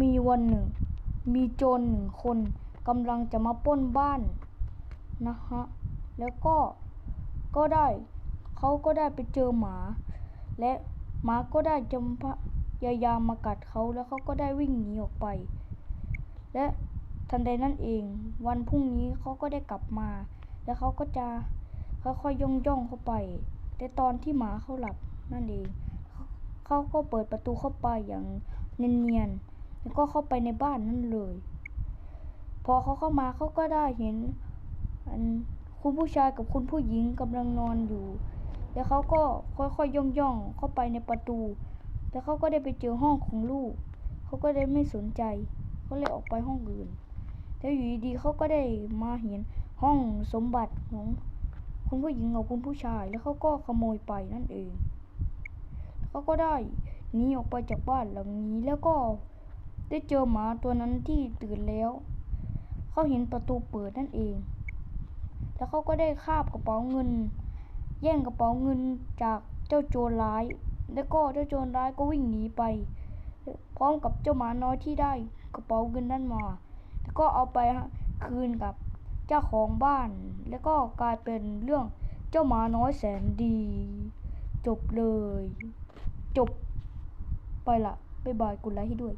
มีวันหนึ่ง มีโจรหนึ่งคนกำลังจะมาป้นบ้านนะฮะ แล้วก็ก็ได้เขาก็ได้ไปเจอหมา และหมาก็ได้จำพยายามมากัดเขาแล้วเขาก็ได้วิ่งหนีออกไป และทันใดนั้นเอง วันพรุ่งนี้เขาก็ได้กลับมา แล้วเขาก็จะค่อยๆย่องย่องเข้าไป แต่ตอนที่หมาเขาหลับนั่นเองเขาก็เปิดประตูเข้าไปอย่างเนียนๆ แล้วก็เข้าไปในบ้านนั่นเลย พอเขาเข้ามาเขาก็ได้เห็นคุณผู้ชายกับคุณผู้หญิงกำลังนอนอยู่ แล้วเขาก็ค่อยๆย่องๆเข้าไปในประตู แล้วเขาก็ได้ไปเจอห้องของลูก เขาก็ได้ไม่สนใจเขาเลยออกไปห้องอื่น แล้วอยู่ดีๆเขาก็ได้มาเห็นห้องสมบัติของคุณผู้หญิงกับคุณผู้ชาย แล้วเขาก็ขโมยไปนั่นเอง เขาก็ได้หนีออกไปจากบ้านหลังนี้แล้วก็ ได้เจอหมาตัวนั้นที่ตื่นแล้ว เขาเห็นประตูเปิดนั่นเอง แล้วเขาก็ได้คาบกระเป๋าเงิน แย่งกระเป๋าเงินจากเจ้าโจรร้าย แล้วก็เจ้าโจรร้ายก็วิ่งหนีไป พร้อมกับเจ้าหมาน้อยที่ได้กระเป๋าเงินนั่นมา แล้วก็เอาไปคืนกับเจ้าของบ้าน แล้วก็กลายเป็นเรื่องเจ้าหมาน้อยแสนดี จบเลย จบไปละบ๊ายบายกดไลค์ให้ด้วย